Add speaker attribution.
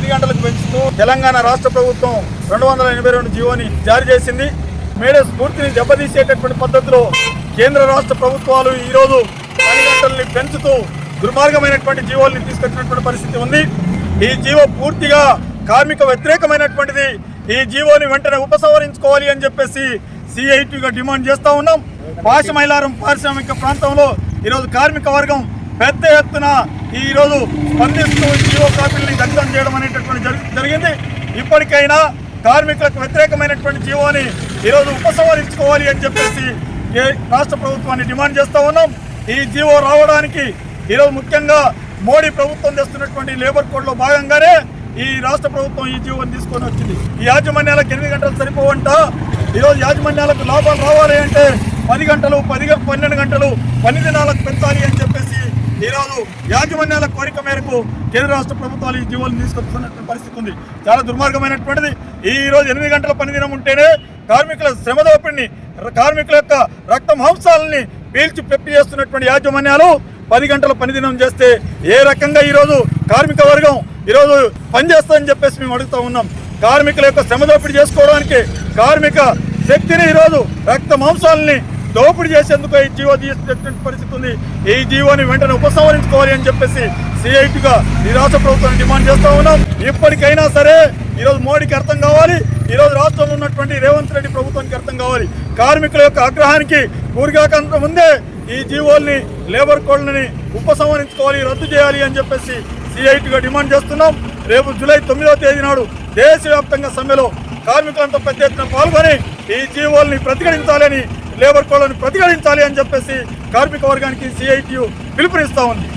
Speaker 1: పది గంటలకు పెంచుతూ తెలంగాణ రాష్ట్ర ప్రభుత్వం రెండు వందల ఎనభై రెండు జీవోని జారీ చేసింది. మేడే స్ఫూర్తిని దెబ్బతీసేటటువంటి పద్ధతిలో కేంద్ర రాష్ట్ర ప్రభుత్వాలు ఈరోజు పది గంటల్ని పెంచుతూ దుర్మార్గమైనటువంటి జీవోల్ని తీసుకొచ్చినటువంటి పరిస్థితి ఉంది. ఈ జీవో పూర్తిగా కార్మిక వ్యతిరేకమైనటువంటిది. ఈ జీవోని వెంటనే ఉపసంహరించుకోవాలి అని చెప్పేసి సిఐటిగా డిమాండ్ చేస్తూ ఉన్నాం. పాశమైలారం పారిశ్రామిక ప్రాంతంలో ఈరోజు కార్మిక వర్గం పెద్ద ఎత్తున ఈరోజు స్పందిస్తూ జీవో కాపీలని దగ్ధం చేయడం అనేటటువంటి జరిగింది. ఇప్పటికైనా కార్మికులకు వ్యతిరేకమైనటువంటి జీవోని ఈరోజు ఉపసంహరించుకోవాలి అని చెప్పేసి ఏ రాష్ట్ర ప్రభుత్వాన్ని డిమాండ్ చేస్తా ఉన్నాం. ఈ జీవో రావడానికి ఈరోజు ముఖ్యంగా మోడీ ప్రభుత్వం తెస్తున్నటువంటి లేబర్ కోడ్లో భాగంగానే ఈ రాష్ట్ర ప్రభుత్వం ఈ జీవోని తీసుకొని వచ్చింది. ఈ యాజమాన్యాలకు ఎనిమిది గంటలు సరిపోవంట. ఈరోజు యాజమాన్యాలకు లాభాలు రావాలి అంటే పది గంటలు పది పన్నెండు గంటలు పని దినాలకు పెంచాలి అని చెప్పేసి ఈరోజు యాజమాన్యాల కోరిక మేరకు కేంద్ర రాష్ట్ర ప్రభుత్వాలు ఈ జీవోలు తీసుకొస్తున్నటువంటి పరిస్థితి ఉంది. చాలా దుర్మార్గమైనటువంటిది. ఈ రోజు ఎనిమిది గంటల పనిదినం ఉంటేనే కార్మికుల శ్రమ దోపిడిని కార్మికుల యొక్క రక్త మాంసాలని పీల్చి పెప్పి చేస్తున్నటువంటి యాజమాన్యాలు పది గంటల పనిదినం చేస్తే ఏ రకంగా ఈరోజు కార్మిక వర్గం ఈరోజు పనిచేస్తుందని చెప్పేసి మేము అడుగుతూ ఉన్నాం. కార్మికుల యొక్క శ్రమ దోపిడీ చేసుకోవడానికి కార్మిక శక్తిని ఈరోజు రక్త మాంసాలని దోపిడీ చేసేందుకు ఈ జీవో తీసుకునేటువంటి పరిస్థితి ఉంది. ఈ జీవోని వెంటనే ఉపసంహరించుకోవాలి అని చెప్పేసి సిఐటిగా ఈ రాష్ట్ర ప్రభుత్వాన్ని డిమాండ్ చేస్తా ఉన్నాం. ఇప్పటికైనా సరే ఈరోజు మోడీకి అర్థం కావాలి. ఈరోజు రాష్ట్రంలో ఉన్నటువంటి రేవంత్ రెడ్డి ప్రభుత్వానికి అర్థం కావాలి. కార్మికుల యొక్క ఆగ్రహానికి ఊరిగాకంత ముందే ఈ జీవోల్ని లేబర్ కోడ్లని ఉపసంహరించుకోవాలి రద్దు చేయాలి అని చెప్పేసి సిఐటిగా డిమాండ్ చేస్తున్నాం. రేపు జూలై తొమ్మిదవ తేదీ నాడు దేశవ్యాప్తంగా సమ్మెలో కార్మికులంతా పెద్ద ఎత్తున పాల్గొని ఈ జీవోల్ని ప్రతిఘటించాలని లేబర్ కోళ్ళను ప్రతిఘటించాలి అని చెప్పేసి కార్మిక వర్గానికి సిఐటియు పిలుపునిస్తూ ఉంది.